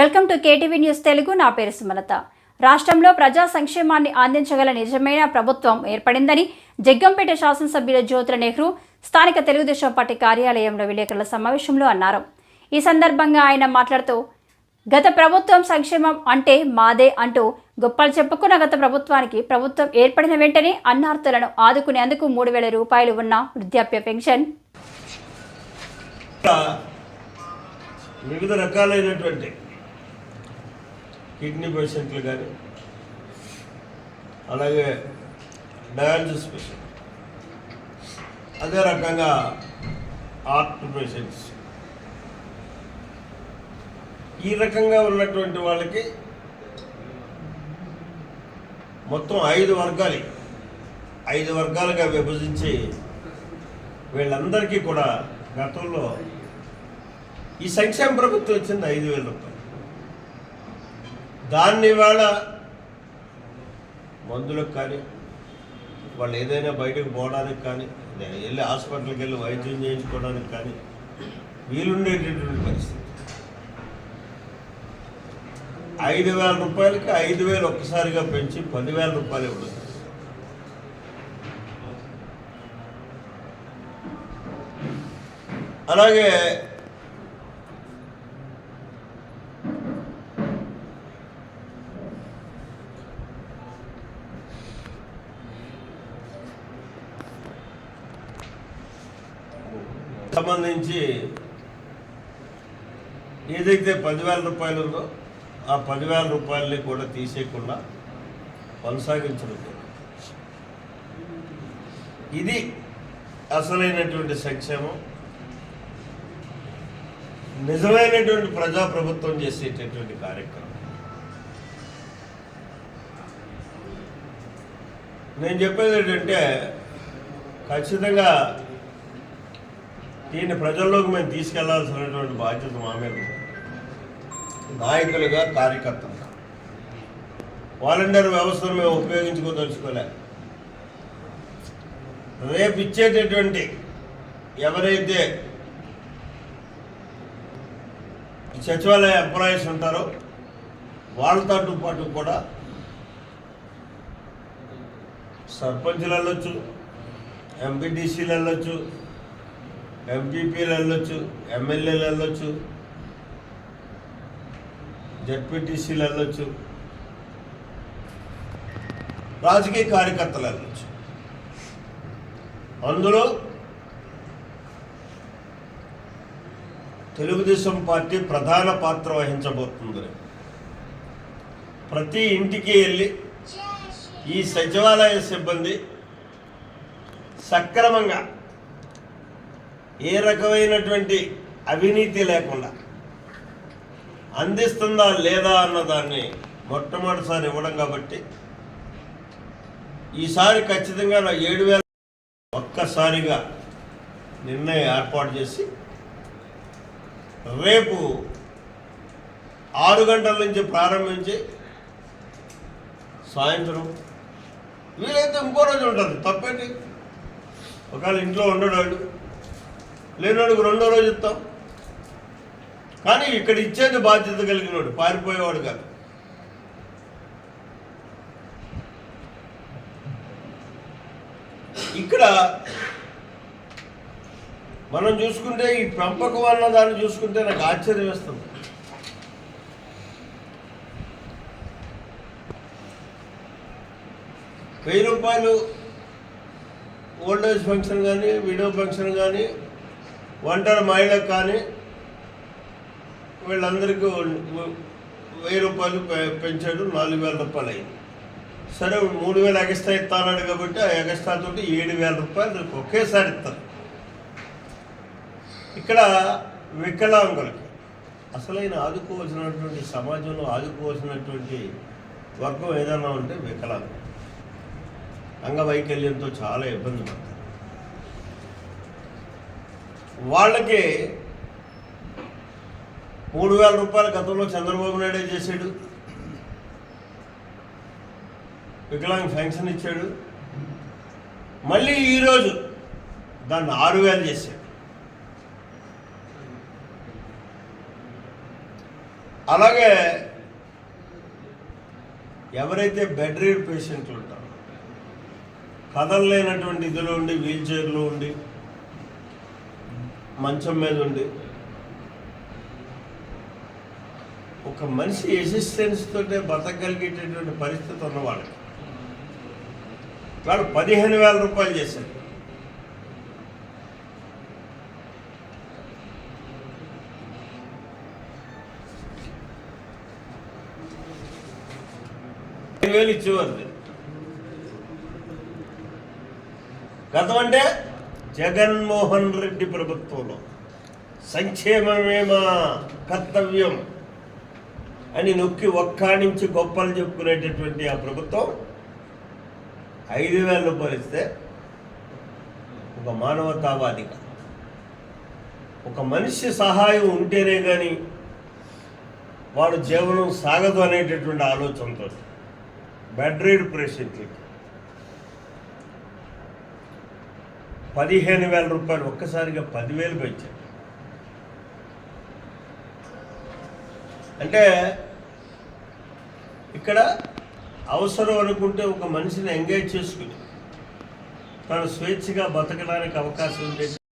Welcome to KTV news Telugu. నా పేరు సుమలత. రాష్ట్రంలో ప్రజా సంక్షేమాన్ని అందించగల నిజమైన ప్రభుత్వం ఏర్పడిందని జగ్గంపేట శాసనసభ్యుల జ్యోతుల నెహ్రూ స్థానిక తెలుగుదేశం పార్టీ కార్యాలయంలో విలేకరుల సమావేశంలో అన్నారు. ఈ సందర్భంగా ఆయన మాట్లాడుతూ గత ప్రభుత్వం సంక్షేమం అంటే మాదే అంటూ గొప్పలు చెప్పుకున్న గత ప్రభుత్వానికి ప్రభుత్వం ఏర్పడిన వెంటనే అన్నార్థులను ఆదుకునేందుకు మూడు వేల రూపాయలు ఉన్న వృద్ధాప్య పెన్షన్. వివిధ రకాలైనటువంటి కిడ్నీ పేషెంట్లు కానీ అలాగే డయాలసిస్ పేషెంట్ అదే రకంగా ఆర్ట్ పేషెంట్స్ ఈ రకంగా ఉన్నటువంటి వాళ్ళకి మొత్తం ఐదు వర్గాలు ఐదు వర్గాలుగా విభజించి వీళ్ళందరికీ కూడా గతంలో ఈ సంక్షేమ ప్రభుత్వం వచ్చింది ఐదు వేల రూపాయలు. దాన్ని ఇవాళ మందులకు కానీ వాళ్ళు ఏదైనా బయటకు పోవడానికి కానీ వెళ్ళి హాస్పిటల్కి వెళ్ళి వైద్యం చేయించుకోవడానికి కానీ వీలుండేటటువంటి పరిస్థితి. ఐదు వేల రూపాయలకి ఐదు వేలు ఒక్కసారిగా పెంచి పదివేల రూపాయలు ఇవ్వడం. అలాగే సంబంధించి ఏదైతే పదివేల రూపాయలు ఉందో ఆ పదివేల రూపాయలని కూడా తీసేయకుండా కొనసాగించడం ఇది అసలైనటువంటి సంక్షేమం. నిజమైనటువంటి ప్రజాప్రభుత్వం చేసేటటువంటి కార్యక్రమం. నేను చెప్పేది ఏంటంటే ఖచ్చితంగా దీన్ని ప్రజల్లోకి మేము తీసుకెళ్ళాల్సినటువంటి బాధ్యత మా మీద నాయకులుగా కార్యకర్తలుగా. వాలంటీర్ వ్యవస్థను మేము ఉపయోగించుకోదలుచుకోలే రేపు ఇచ్చేటటువంటి ఎవరైతే సచివాలయ ఎంప్లాయీస్ ఉంటారో వాళ్ళతో పాటు కూడా సర్పంచ్లు వెళ్ళొచ్చు ఎంపీటీసీలు వెళ్ళొచ్చు ఎంపీపీలు వెళ్ళొచ్చు ఎమ్మెల్యేలు వెళ్ళొచ్చు జడ్పీటీసీలు వెళ్ళొచ్చు రాజకీయ కార్యకర్తలు వెళ్ళొచ్చు. అందులో తెలుగుదేశం పార్టీ ప్రధాన పాత్ర వహించబోతుంది ప్రతి ఇంటికి వెళ్ళి ఈ సచివాలయ సిబ్బంది సక్రమంగా ఏ రకమైనటువంటి అవినీతి లేకుండా అందిస్తుందా లేదా అన్న దాన్ని మొట్టమొదటిసారి ఇవ్వడం కాబట్టి ఈసారి ఖచ్చితంగా నా ఏడు వేల ఒక్కసారిగా నిర్ణయం ఏర్పాటు చేసి రేపు ఆరు గంటల నుంచి ప్రారంభించి సాయంత్రం వీలైతే ఇంకో రోజు ఉంటుంది. తప్పేంటి? ఒకవేళ ఇంట్లో ఉండడాడు లేనివాడికి రెండో రోజు ఇస్తాం. కానీ ఇక్కడ ఇచ్చేది బాధ్యత కలిగినవాడు పారిపోయేవాడు కాదు. ఇక్కడ మనం చూసుకుంటే ఈ పెంపకం అన్న దాన్ని చూసుకుంటే నాకు ఆశ్చర్యం వేస్తుంది. వెయ్యి రూపాయలు ఓల్డ్ ఏజ్ ఫంక్షన్ కానీ విడో ఫంక్షన్ కానీ ఒంటరి మహిళకు కానీ వీళ్ళందరికీ వెయ్యి రూపాయలు పె- పెంచాడు నాలుగు వేల రూపాయలు అయింది. సరే మూడు వేల ఎగస్ట్రా ఇస్తానాడు కాబట్టి ఆ ఎగస్ట్రా తోటి ఏడు వేల రూపాయలు రేపు ఒకేసారి ఇస్తారు. ఇక్కడ వికలాంగులకి అసలైన ఆదుకోవాల్సినటువంటి సమాజంలో ఆదుకోవాల్సినటువంటి వర్గం ఏదైనా ఉంటే వికలాంగులు. అంగవైకల్యంతో చాలా ఇబ్బంది పడతారు. వాళ్ళకి మూడు వేల రూపాయల గతంలో చంద్రబాబు నాయుడే చేశాడు. వికలాంగ్ ఫెన్షన్ ఇచ్చాడు. మళ్ళీ ఈరోజు దాన్ని ఆరు వేలు చేశాడు. అలాగే ఎవరైతే బెడ్ రీడ్ పేషెంట్లు ఉంటారో కథలు లేనటువంటి ఇదిలో ఉండి వీల్ చైర్లో ఉండి మంచం మీద ఉండి. ఒక మనిషి ఎసిస్టెన్స్ తోటే బతకగలిగేటటువంటి పరిస్థితి ఉన్న వాళ్ళకి. పదిహేను వేల రూపాయలు చేశారు వేలు ఇచ్చేవారు గతం అంటే జగన్మోహన్ రెడ్డి ప్రభుత్వంలో సంక్షేమమే మా కర్తవ్యం అని నొక్కి ఒక్కానించి గొప్పలు చెప్పుకునేటటువంటి ఆ ప్రభుత్వం ఐదు వేలు పోలిస్తే ఒక మానవతావాదిగా ఒక మనిషి సహాయం ఉంటేనే కానీ వాడు జీవనం సాగదు అనేటటువంటి ఆలోచనతో బెడ్ రీడ్ పేషెంట్లకి పదిహేను వేల రూపాయలు ఒక్కసారిగా పదివేలు పెంచారు అంటే ఇక్కడ అవసరం అనుకుంటే ఒక మనిషిని ఎంగేజ్ చేసుకుని తను స్వేచ్ఛగా బతకడానికి అవకాశం ఉండే